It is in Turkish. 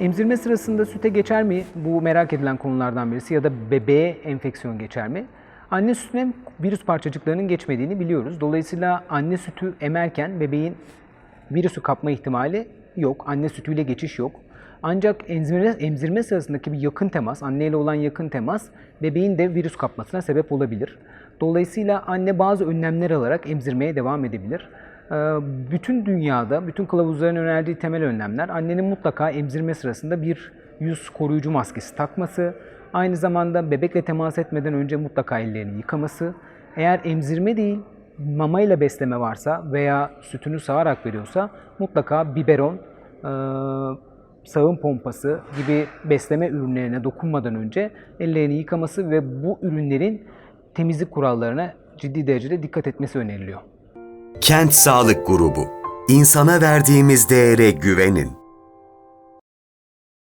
Emzirme sırasında süte geçer mi? Bu merak edilen konulardan birisi ya da bebeğe enfeksiyon geçer mi? Anne sütüne virüs parçacıklarının geçmediğini biliyoruz. Dolayısıyla anne sütü emerken bebeğin virüsü kapma ihtimali yok. Anne sütüyle geçiş yok. Ancak emzirme, emzirme sırasındaki bir yakın temas, anneyle olan yakın temas bebeğin de virüs kapmasına sebep olabilir. Dolayısıyla anne bazı önlemler alarak emzirmeye devam edebilir. Ee, Bütün dünyada, bütün kılavuzların önerdiği temel önlemler annenin mutlaka emzirme sırasında bir yüz koruyucu maskesi takması, aynı zamanda bebekle temas etmeden önce mutlaka ellerini yıkaması, eğer emzirme değil, mama ile besleme varsa veya sütünü sağarak veriyorsa mutlaka biberon, e, sağım pompası gibi besleme ürünlerine dokunmadan önce ellerini yıkaması ve bu ürünlerin temizlik kurallarına ciddi derecede dikkat etmesi öneriliyor. Kent Sağlık Grubu. İnsana verdiğimiz değere güvenin.